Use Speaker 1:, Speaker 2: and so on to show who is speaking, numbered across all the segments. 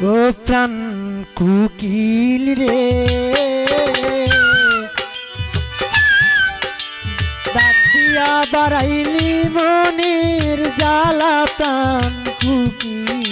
Speaker 1: ও প্রাণ কুকিল রে। ডাক দিয়া বাড়াইলি মনের জ্বালা প্রাণ কুকিল।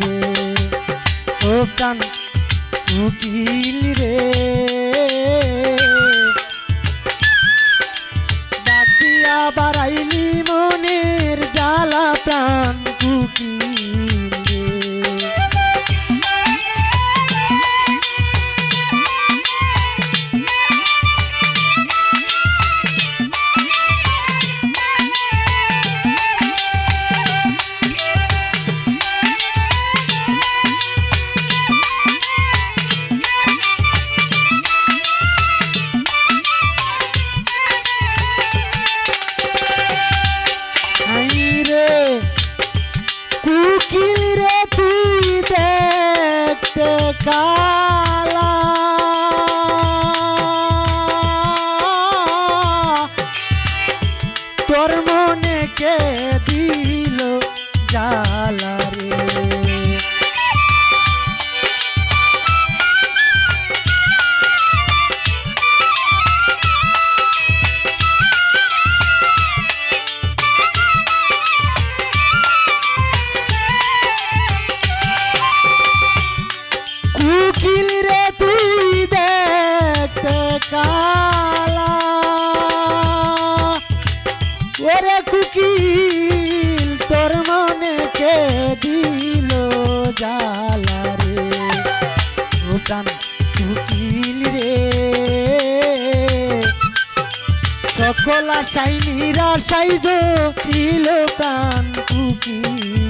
Speaker 1: রে। ও প্রাণ উকিল রে। বাড়াইলি মনের জ্বালা প্রাণ কুকিলে সকল আশাই নিরাশাই দিল প্রাণ কুকিল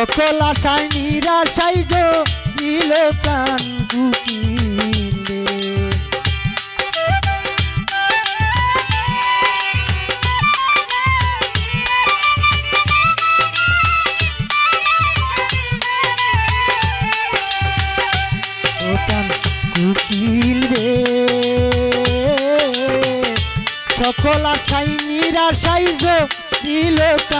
Speaker 1: সকল আশায় নিরাশাই দিল প্রাণ রে। সকল আশাই নিরাশাই কান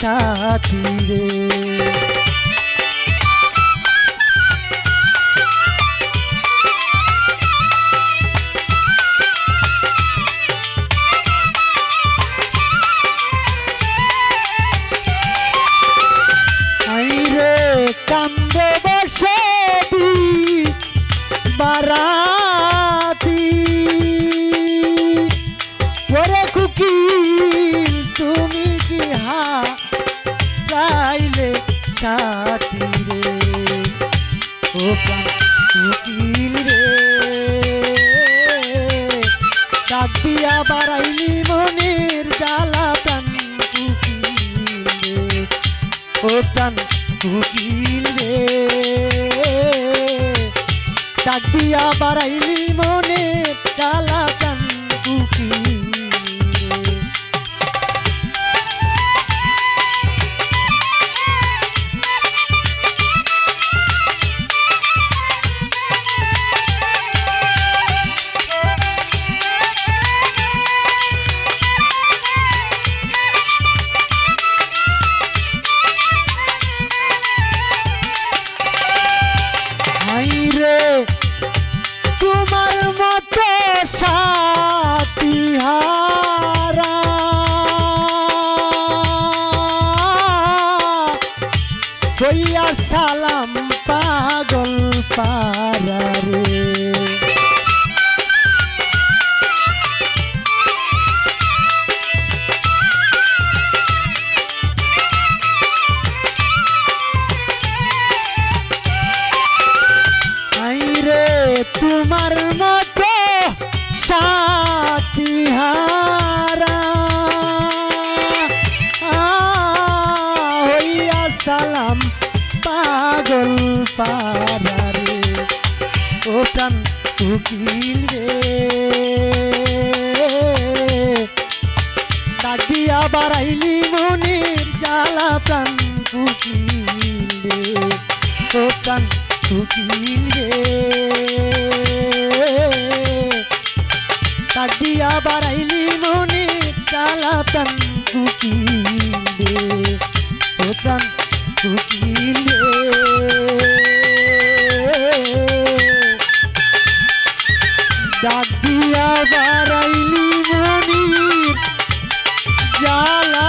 Speaker 1: সাথী রে। প্রাণ কুকিল রে। ডাক দিয়া বাড়াইলি মনে কইয়া সালাম পাগল পারা রে তোমার মতো উকিল রে। ডাক বাড়াইলি মনের জ্বালা প্রাণ কুকিল রে। ও প্রাণ কুকিল রে। ডাক বাড়াইলি মনের জ্বালা প্রাণ কুকিল রে। ও প্রাণ কুকিল ডাক দিয়া বাড়াইলি মনি জালা